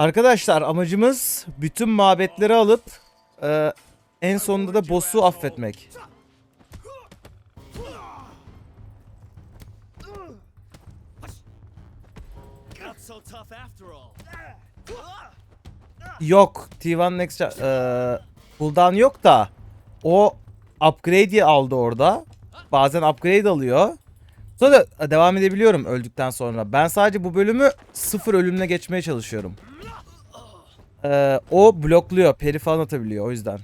Arkadaşlar amacımız bütün mabetleri alıp e, en sonunda da boss'u affetmek. Yok. T1 Next e, cooldown yok da o upgrade'i aldı orada. Bazen upgrade alıyor. Sonra da devam edebiliyorum öldükten sonra. Ben sadece bu bölümü sıfır ölümle geçmeye çalışıyorum. E, o blokluyor. Peri falan atabiliyor o yüzden.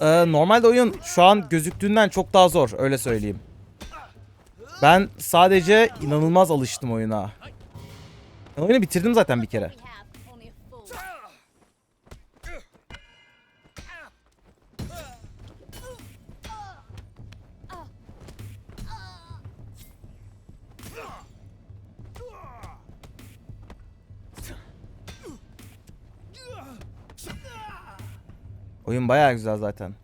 Ee, normalde oyun şu an gözüktüğünden çok daha zor öyle söyleyeyim. Ben sadece inanılmaz alıştım oyuna. Oyunu bitirdim zaten bir kere. Oyun bayağı güzel zaten.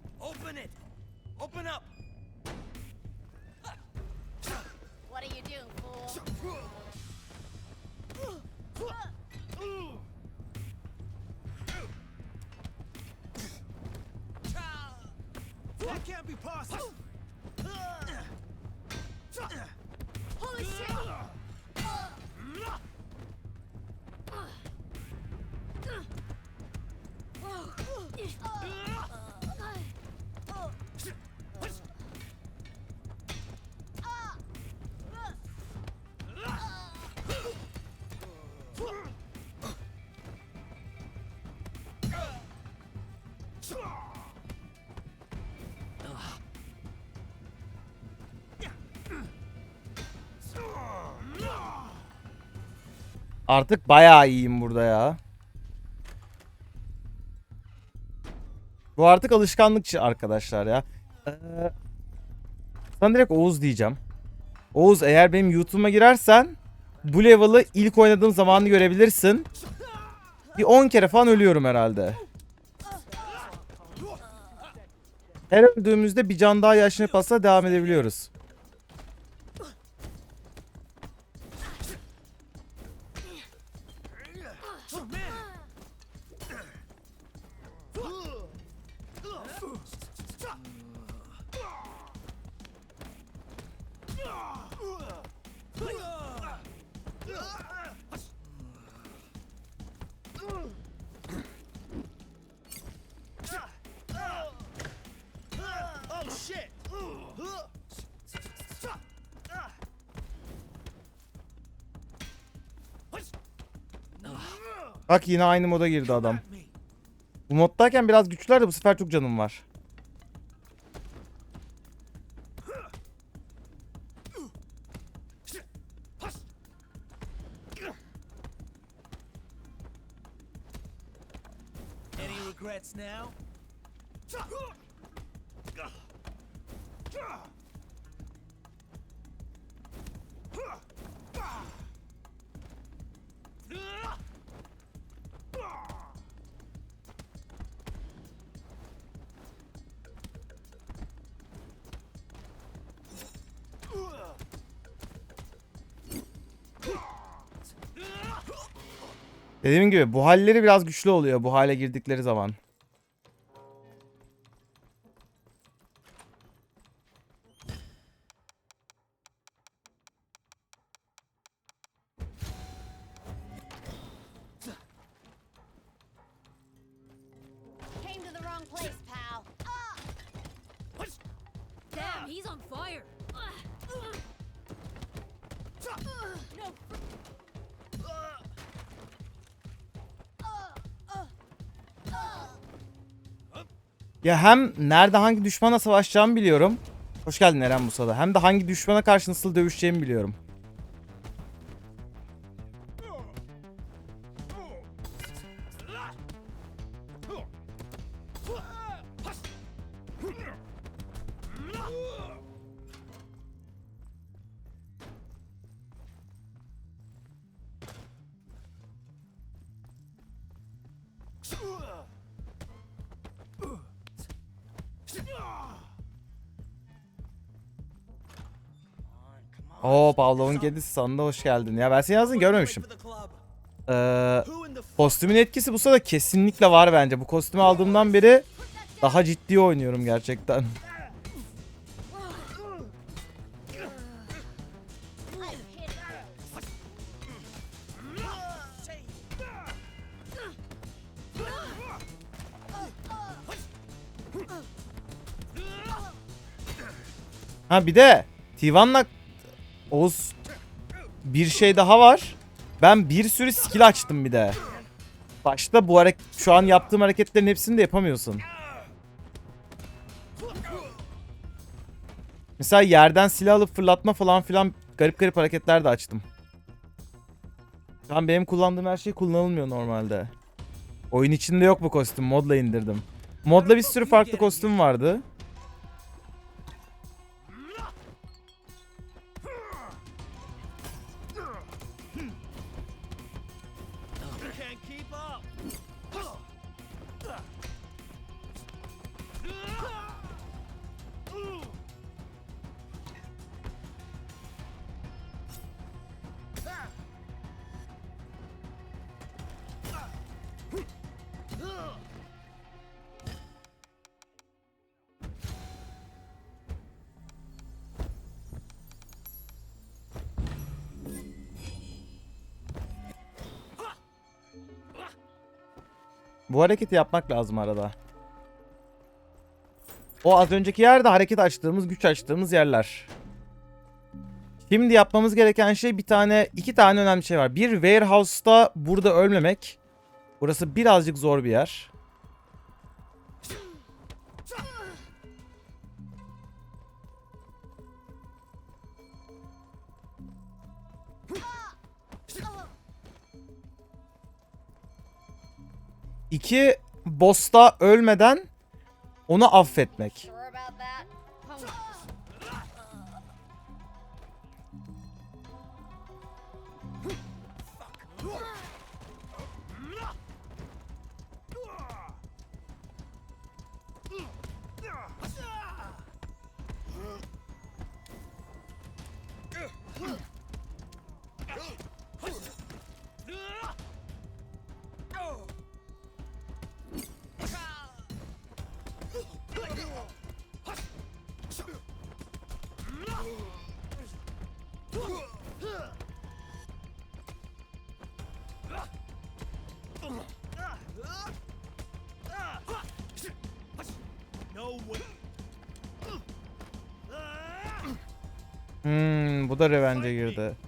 Artık bayağı iyiyim burada ya. Bu artık alışkanlıkçı arkadaşlar ya. Ee, sana direkt Oğuz diyeceğim. Oğuz eğer benim YouTube'uma girersen bu level'ı ilk oynadığım zamanı görebilirsin. Bir 10 kere falan ölüyorum herhalde. Her öldüğümüzde bir can daha yaşını pasa devam edebiliyoruz. Bak yine aynı moda girdi adam. Bu moddayken biraz güçlüler de bu sefer çok canım var. Any regrets now? Dediğim gibi bu halleri biraz güçlü oluyor bu hale girdikleri zaman. Ya hem nerede hangi düşmana savaşacağımı biliyorum. Hoş geldin Eren Musa'da. Hem de hangi düşmana karşı nasıl dövüşeceğimi biliyorum. Oo Pavlov'un kedisi sandı hoş geldin. Ya ben seni yazdın görmemişim. Ee, kostümün etkisi bu sırada kesinlikle var bence. Bu kostümü aldığımdan beri daha ciddi oynuyorum gerçekten. Ha bir de Tivan'la Oğuz bir şey daha var. Ben bir sürü skill açtım bir de. Başta bu hareket şu an yaptığım hareketlerin hepsini de yapamıyorsun. Mesela yerden silah alıp fırlatma falan filan garip garip hareketler de açtım. Şu an benim kullandığım her şey kullanılmıyor normalde. Oyun içinde yok bu kostüm. Modla indirdim. Modla bir sürü farklı kostüm vardı. கண்டிப்பா Bu hareketi yapmak lazım arada. O az önceki yerde hareket açtığımız, güç açtığımız yerler. Şimdi yapmamız gereken şey bir tane, iki tane önemli şey var. Bir, Warehouse'da burada ölmemek. Burası birazcık zor bir yer. İki, boss'ta ölmeden onu affetmek. Hmm, bu da revenge'e girdi.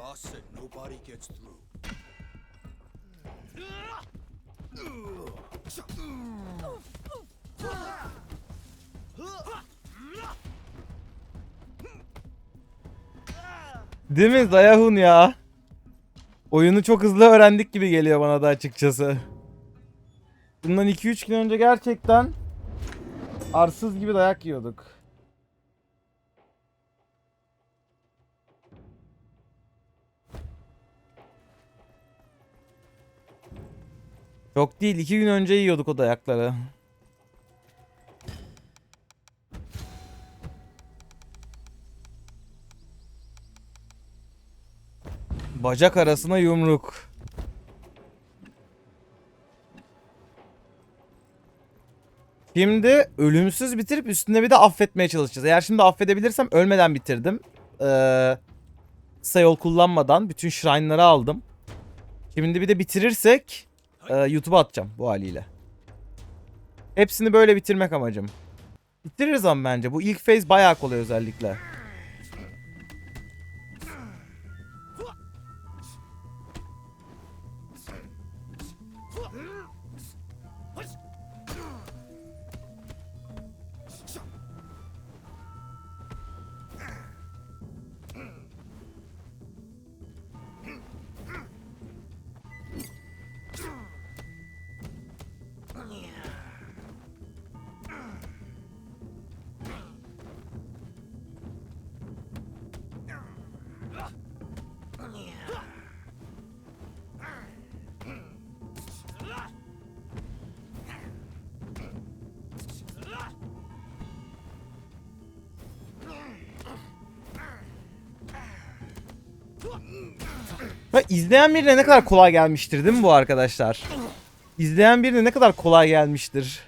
Boss said nobody gets through. Değil mi Zayahun ya? Oyunu çok hızlı öğrendik gibi geliyor bana da açıkçası. Bundan 2-3 gün önce gerçekten arsız gibi dayak yiyorduk. Çok değil 2 gün önce yiyorduk o dayakları. Bacak arasına yumruk. Şimdi ölümsüz bitirip üstüne bir de affetmeye çalışacağız. Eğer şimdi affedebilirsem ölmeden bitirdim. Ee, kısa yol kullanmadan bütün shrine'ları aldım. Şimdi bir de bitirirsek e, YouTube'a atacağım bu haliyle. Hepsini böyle bitirmek amacım. Bitiririz ama bence. Bu ilk phase bayağı kolay özellikle. Ve izleyen birine ne kadar kolay gelmiştir değil mi bu arkadaşlar? İzleyen birine ne kadar kolay gelmiştir.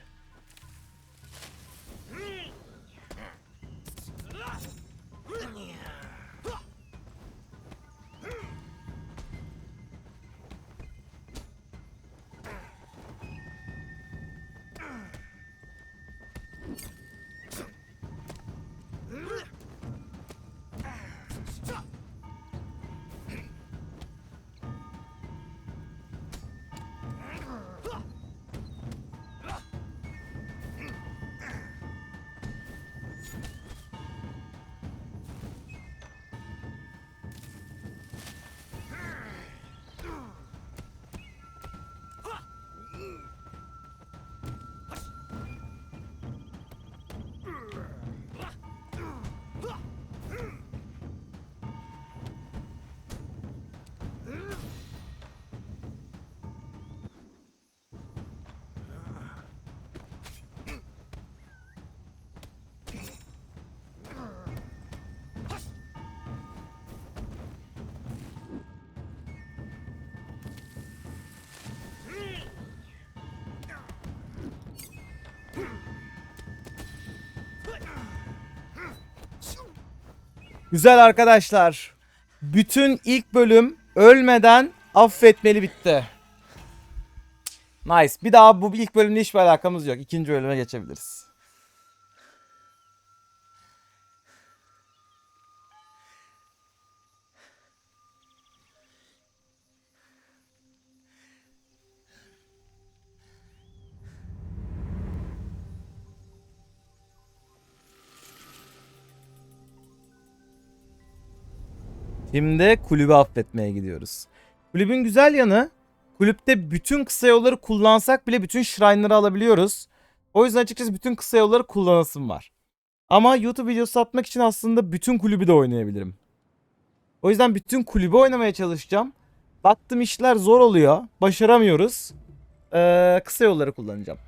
Güzel arkadaşlar. Bütün ilk bölüm ölmeden affetmeli bitti. Nice. Bir daha bu ilk bölümle hiçbir alakamız yok. İkinci bölüme geçebiliriz. Şimdi kulübü affetmeye gidiyoruz. Kulübün güzel yanı kulüpte bütün kısa yolları kullansak bile bütün shrine'ları alabiliyoruz. O yüzden açıkçası bütün kısa yolları kullanasım var. Ama YouTube videosu atmak için aslında bütün kulübü de oynayabilirim. O yüzden bütün kulübü oynamaya çalışacağım. Baktım işler zor oluyor. Başaramıyoruz. Ee, kısa yolları kullanacağım.